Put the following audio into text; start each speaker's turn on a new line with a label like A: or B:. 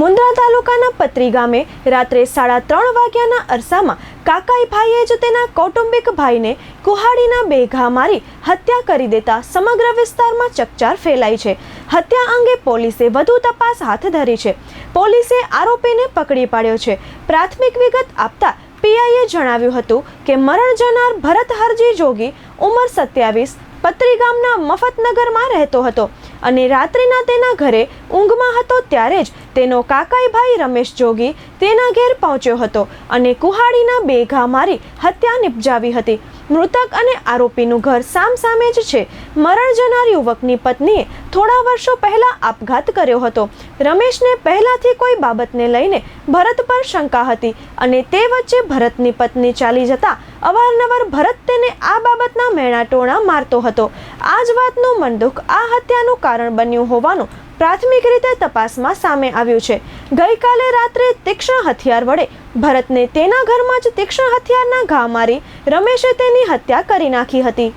A: મુન્દ્રા તાલુકાના પત્રી ગામે રાત્રે સાડા ત્રણ વાગ્યાના અરસામાં કાકાઈ ભાઈએ જ તેના કૌટુંબિક ભાઈને કુહાડીના બે ઘા મારી હત્યા કરી દેતા સમગ્ર વિસ્તારમાં ચકચાર ફેલાઈ છે. હત્યા અંગે પોલીસે વધુ તપાસ હાથ ધરી છે. પોલીસે આરોપીને પકડી પાડ્યો છે. પ્રાથમિક વિગત આપતા પીઆઈએ જણાવ્યું હતું કે મરણ જનાર ભરત જોગી, ઉંમર સત્યાવીસ પત્રી ગામના મફતનગરમાં રહેતો હતો અને રાત્રિના તેના ઘરે ઊંઘમાં હતો ત્યારે જ તેનો કાકાઈ ભાઈ રમેશ જોગી તેના ઘેર પહોંચ્યો હતો અને કુહાડીના બે ઘા મારી હત્યા નિપજાવી હતી. મૃતક અને આરોપીનું ઘર સામસામે જ છે. મરણ જનાર યુવકની પત્નીએ થોડા વર્ષો પહેલા આપઘાત કર્યો હતો. રમેશને પહેલાથી કોઈ બાબતને લઈને ભરત પર શંકા હતી અને તે વચ્ચે ભરતની પત્ની ચાલી જતા અવારનવાર ભરત તેને આ બાબતના મેણાટોણા મારતો હતો. આ જ વાતનું મનદુખ આ હત્યાનું કારણ બન્યું હોવાનું પ્રાથમિક રીતે તપાસમાં સામે આવ્યું છે. ગઈકાલે રાત્રે તીક્ષ્ણ હથિયાર વડે ભરતને તેના ઘરમાં જ તીક્ષ્ણ હથિયારના ઘા મારી રમેશે તેની હત્યા કરી નાખી હતી.